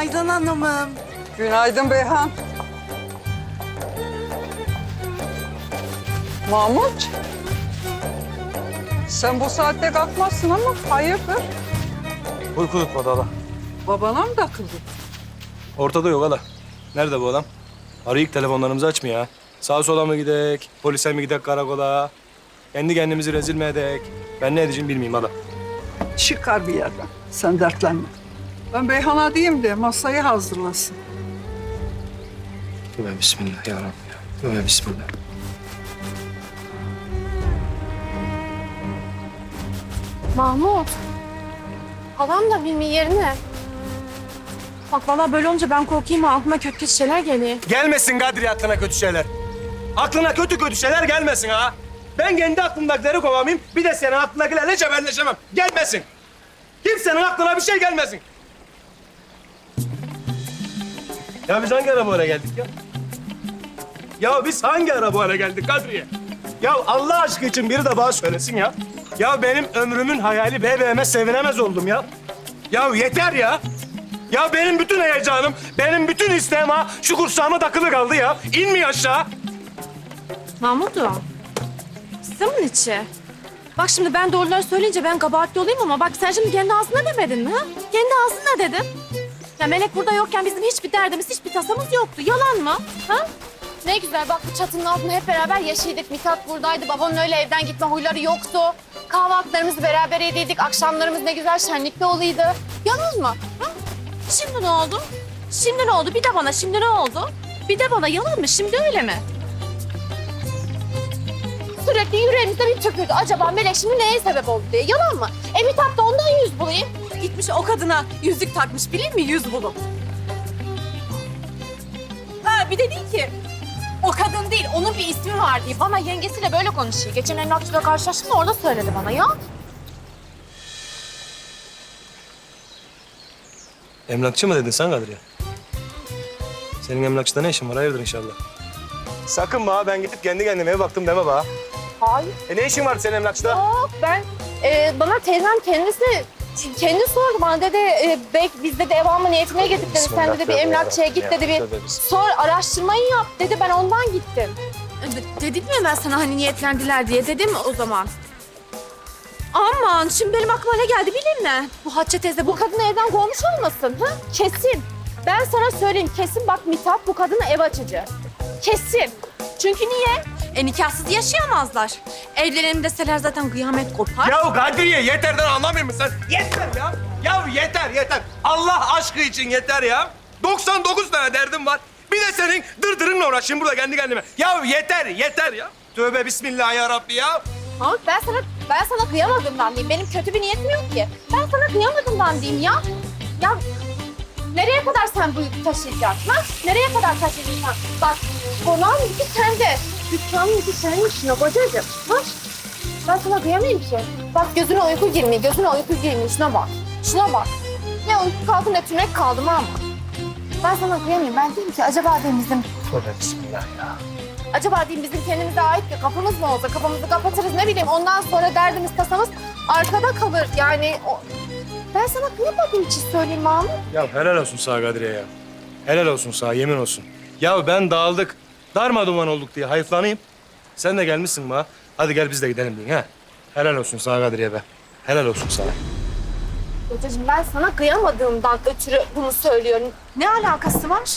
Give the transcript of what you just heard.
Günaydın hanımım. Günaydın Beyhan. Mahmut. Sen bu saatte kalkmazsın ama hayırdır? Uyku tutmadı hala. Babana mı takıldı? Ortada yok hala. Nerede bu adam? Arayık telefonlarımızı açmıyor ha. Sağa sola mı gidek, polise mi gidek karakola? Kendi kendimizi rezil mi edek? Ben ne edeceğim bilmeyeyim hala. Çıkar bir yerden. Sen dertlenme. Ben Beyhan'a diyeyim de masayı hazırlasın. Tövbe bismillah ya Rabbi ya. Tövbe bismillah. Mahmut. Halam da bilmiyor yerini. Bak vallahi böyle olunca ben korkayım ha. Aklıma kötü kötü şeyler geliyor. Gelmesin Kadriye aklına kötü şeyler. Aklına kötü kötü şeyler gelmesin ha. Ben kendi aklımdakileri kovamayayım. Bir de senin aklındakilerle cebelleşemem. Gelmesin. Kimsenin aklına bir şey gelmesin. Ya biz hangi arabayla geldik ya? Ya biz hangi arabayla geldik Kadriye? Ya Allah aşkı için biri de bana söylesin ya. Ya benim ömrümün hayali bebeğime sevinemez oldum ya. Ya yeter ya. Ya benim bütün heyecanım, benim bütün isteğim ha şu kursağıma takılı kaldı ya. İnmiyor aşağı. Mahmut'um. Sımın içi. Bak şimdi ben doğruları söyleyince ben kabahatli olayım ama bak sen şimdi kendi ağzına demedin mi? Kendi ağzına dedin. Ya Melek burada yokken bizim hiçbir derdimiz, hiçbir tasamız yoktu. Yalan mı? Ha? Ne güzel bak bu çatının altında hep beraber yaşaydık. Mithat buradaydı. Babanın öyle evden gitme huyları yoktu. Kahvaltılarımızı beraber ediydik. Akşamlarımız ne güzel şenlikli oluydu. Yalan mı? Ha? Şimdi ne oldu? Şimdi ne oldu? Bir de bana şimdi ne oldu? Bir de bana yalan mı? Şimdi öyle mi? Sürekli yüreğimizde bir tükürdü. Acaba Melek şimdi neye sebep oldu diye. Yalan mı? E Mithat da ondan yüz bulayım. Gitmiş o kadına yüzük takmış bileyim mi yüz bulup. Ha bir de değil ki. O kadın değil, onun bir ismi var diye. Bana yengesiyle böyle konuşuyor. Geçen emlakçıyla karşılaştım da orada söyledi bana ya. Emlakçı mı dedin sen Kadriye? Senin emlakçıda ne işin var? Hayırdır inşallah. Sakın bana ben gidip kendi kendime baktım deme bana. Hayır. E ne işin var senin emlakçıda? Yok ben e, bana teyzem kendisi kendi sordu bana dedi e, bek bizde de ev alma niyetine gittik dedi. Sen dedi bir emlakçıya git dedi bir sor araştırmayı yap dedi ben ondan gittim. Dedim mi ben sana hani niyetlendiler diye dedim mi o zaman? Aman şimdi benim aklıma ne geldi bileyim mi? Bu Hatice teyze bu kadını evden kovmuş olmasın ha? Kesin. Ben sana söyleyeyim kesin bak Mithat bu kadına ev açıcı. Kesin. Çünkü niye? E nikahsız yaşayamazlar. Evlenelim deseler zaten kıyamet kopar. Ya Kadriye yeterden anlamıyor musun sen? Yeter ya. Ya yeter yeter. Allah aşkı için yeter ya. 99 tane derdim var. Bir de senin dırdırınla uğraşayım burada kendi kendime. Ya yeter yeter ya. Tövbe bismillah ya Rabbi ya. Mahmut ben sana ben sana kıyamadığımdan diyeyim. Benim kötü bir niyetim yok ki. Ben sana kıyamadığımdan diyeyim ya. Ya nereye kadar sen bu yükü taşıyacaksın ha? Nereye kadar taşıyacaksın? Bak konağın yükü sende. Dükkanın yükü senin işine kocacığım. Ha? Ben sana kıyamayayım ki. Bak gözüne uyku girmiyor, gözüne uyku girmiyor. Şuna bak. Şuna bak. Ne uyku kaldı ne tünek kaldı mı ama. Ben sana kıyamayayım. Ben diyeyim ki acaba diyeyim bizim Tövbe bismillah ya. Acaba diyeyim bizim kendimize ait bir kapımız mı olsa kafamızı kapatırız ne bileyim ondan sonra derdimiz tasamız arkada kalır yani o... Ben sana kıyamadığım için söyleyeyim Mahmut. Ya helal olsun sağ Kadriye ya. Helal olsun sağ yemin olsun. Ya ben dağıldık. Darma duman olduk diye hayıflanayım. Sen de gelmişsin bana. Hadi gel biz de gidelim diye ha. Helal olsun sağ Kadriye be. Helal olsun sağ. Kocacığım ben sana kıyamadığımdan ötürü bunu söylüyorum. Ne alakası var?